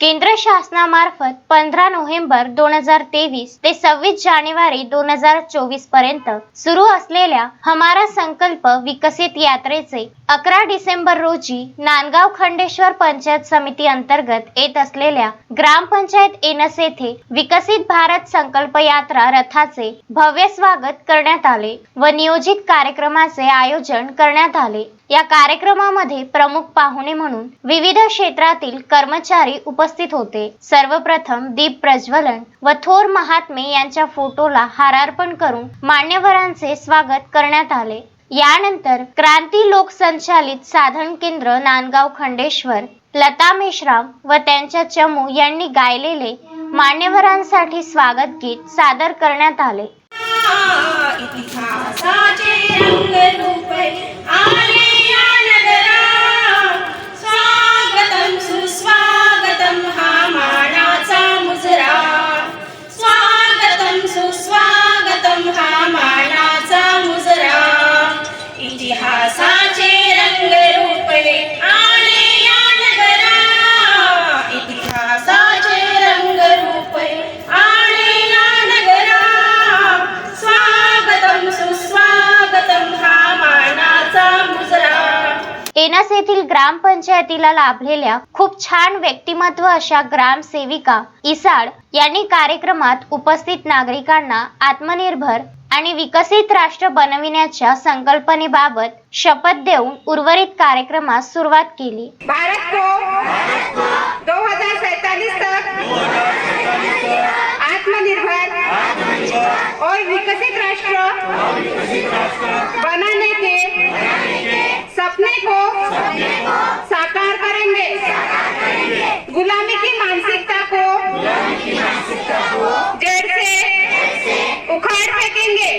केंद्र शासनामार्फत पंधरा नोव्हेंबर दोन हजार तेवीस ते सव्वीस जानेवारी दोन हजार चोवीसपर्यंत सुरू असलेल्या हमारा संकल्प विकसित यात्रेचे अकरा डिसेंबर रोजी नांदगाव खंडेश्वर पंचायत समिती अंतर्गत येत असलेल्या ग्रामपंचायत एनस येथे विकसित भारत संकल्प यात्रा रथाचे भव्य स्वागत करण्यात आले व नियोजित कार्यक्रमाचे आयोजन करण्यात आले. या कार्यक्रमामध्ये प्रमुख पाहुणे म्हणून विविध क्षेत्रातील कर्मचारी उपस्थित होते. सर्वप्रथम दीप प्रज्वलन व थोर महात्मे यांच्या फोटोला हारार्पण करून मान्यवरांचे स्वागत करण्यात आले. यानंतर क्रांती लोक संचालित साधन केंद्र नांदगाव खंडेश्वर लता मेश्राम व त्यांच्या चमू यांनी गायलेले मान्यवरांसाठी स्वागत गीत सादर करण्यात आले. वेनस येथील ग्रामपंचायतीला लाभलेल्या खूप छान व्यक्तिमत्व अशा ग्रामसेविका इसाड यांनी कार्यक्रमात उपस्थित नागरिकांना आत्मनिर्भर आणि विकसित राष्ट्र बनविण्याच्या संकल्पनेबाबत शपथ देऊन उर्वरित कार्यक्रमास सुरुवात केली. भारत को 2047 तक आत्मनिर्भर और विकसित राष्ट्र बनाने के सपने को साकार करेंगे गुलामी की मानसिकता को जड़ से उखाड़ फेंकेंगे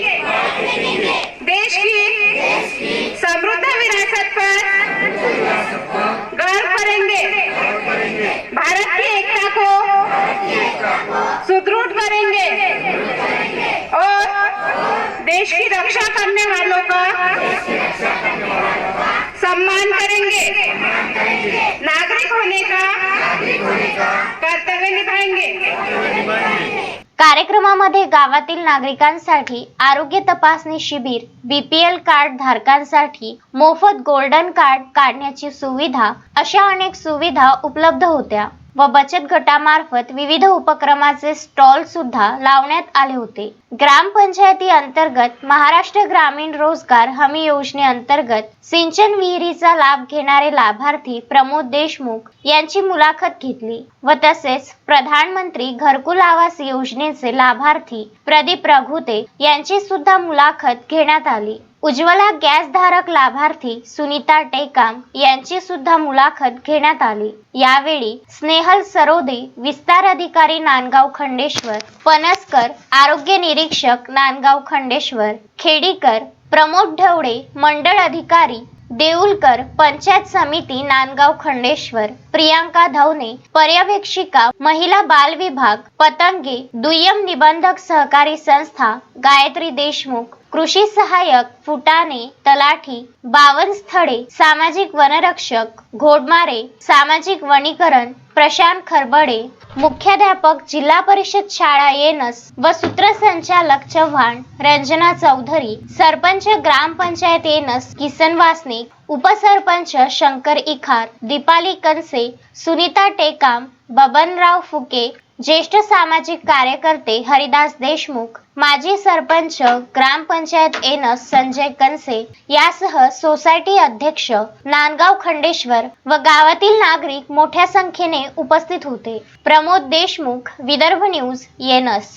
देश की समृद्ध विरासत पर गर्व करेंगे भारत की एकता को सुदृढ़ करेंगे और देश की रक्षा करने वालों का सम्मान करेंगे। नागरिक होने का कर्तव्य निभाएंगे। कार्यक्रमामध्ये गावातील नागरिकांसाठी आरोग्य तपासणी शिबिर बीपीएल कार्ड धारकांसाठी मोफत गोल्डन कार्ड काढण्याची सुविधा अशा अनेक सुविधा उपलब्ध होत्या. व बचत गटामार्फत विविध उपक्रमाचे स्टॉल सुद्धा लावण्यात आले होते. ग्रामपंचायती अंतर्गत महाराष्ट्र ग्रामीण रोजगार हमी योजनेअंतर्गत सिंचन विहिरीचा लाभ घेणारे लाभार्थी प्रमोद देशमुख यांची मुलाखत घेतली व तसेच प्रधानमंत्री घरकुल आवास योजनेचे लाभार्थी प्रदीप रघुते यांची सुद्धा मुलाखत घेण्यात आली. उज्ज्वला गॅसधारक लाभार्थी सुनीता टेकाम यांची सुद्धा मुलाखत घेण्यात आली. यावेळी स्नेहल सरोदे विस्तार अधिकारी नांदगाव खंडेश्वर पनसकर आरोग्य निरीक्षक नांदगाव खंडेश्वर खेडीकर प्रमोद ढवळे मंडळ अधिकारी देऊलकर पंचायत समिती नांदगाव खंडेश्वर प्रियांका धवने पर्यवेक्षिका महिला बाल विभाग पतंगे दुय्यम निबंधक सहकारी संस्था गायत्री देशमुख कृषी सहाय्यक फुटाणे तलाठी बावन स्थळे सामाजिक वनरक्षक घोडमारे सामाजिक वनीकरण प्रशांत खरबडे मुख्याध्यापक जिल्हा परिषद शाळा येनस व सूत्रसंचालक चव्हाण रंजना चौधरी सरपंच ग्रामपंचायत येनस किसन वासनिक उपसरपंच शंकर इखार दीपाली कनसे सुनीता टेकाम बबनराव फुके ज्येष्ठ सामाजिक कार्यकर्ते हरिदास देशमुख माजी सरपंच ग्रामपंचायत एनस संजय कनसे यासह सोसायटी अध्यक्ष नांदगाव खंडेश्वर व गावातील नागरिक मोठ्या संख्येने उपस्थित होते. प्रमोद देशमुख विदर्भ न्यूज येनस